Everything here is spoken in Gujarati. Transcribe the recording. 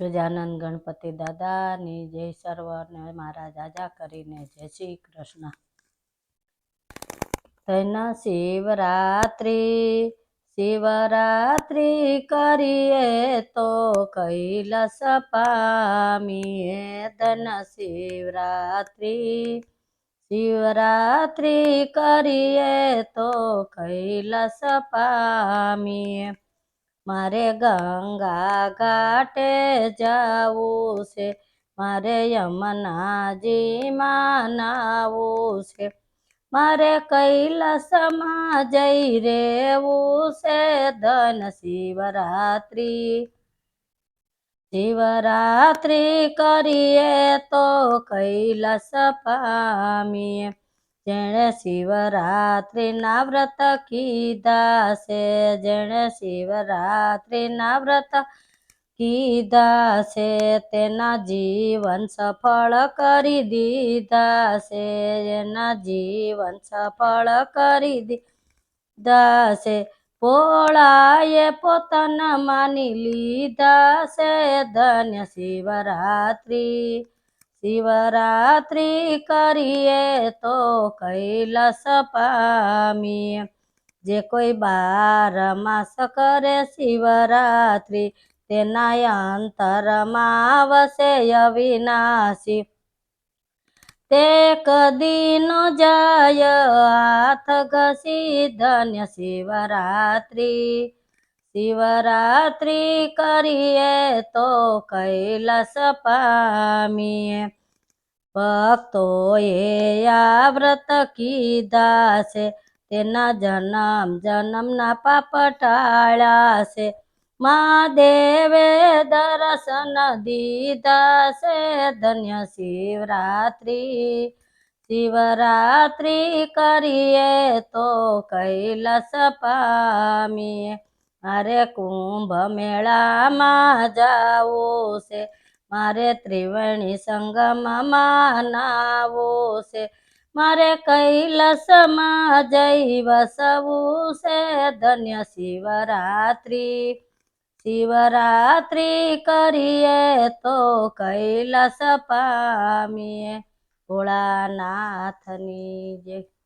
ગજાનંદ ગણપતિ દાદાની જય સર્વને મારા જાજા કરીને જય શ્રી કૃષ્ણ. તેના શિવરાત્રિ શિવરાત્રિ કરીએ તો કૈલાસ પામીએ. ધન શિવરાત્રિ શિવરાત્રિ કરીએ તો કૈલાસ પામીએ. મારે ગંગા ઘાટે જવું છે. મારે યમુનાજીમાં નાવું છે. મારે કૈલાસમાં જઈ રેવું છે ધન શિવરાત્રિ. શિવરાત્રિ કરીએ તો કૈલાસ પામીએ. જેણે શિવરાત્રિના વ્રત કીધા છે, જેણે શિવરાત્રિના વ્રત કીધા છે, તેના જીવન સફળ કરી દીધા છે એના જીવન સફળ કરી દીધા છે. પોળાએ પોતાના માની લીધા છે, ધન્ય શિવરાત્રિ શિવરાત્રિ કરીએ તો કૈલાસ પામીએ. જે કોઈ બાર માસ કરે શિવરાત્રિ તેના અંતરમાં આવશે અવિનાશી. તે કદીનો જાય, હાથ ઘસી ધન્ય શિવરાત્રિ. શિવરાત્રિ કરીએ તો કૈલાસ પામીએ. ભક્તોએ આ વ્રત કીધા છે. તેના જન્મ જન્મના પાપ ટાળ્યા છે. મહાદેવે દર્શન દીધા છે. ધન્ય શિવરાત્રિ. શિવરાત્રિ કરીએ તો કૈલાસ પામીએ. મારે કુંભ મેળામાં જાવું છે. મારે ત્રિવેણી સંગમમાં નાવું છે. મારે કૈલાસમાં જઈ વસવું છે. ધન્ય શિવરાત્રિ શિવરાત્રિ કરીએ તો કૈલાસ પામીએ. ભોળાનાથની જય.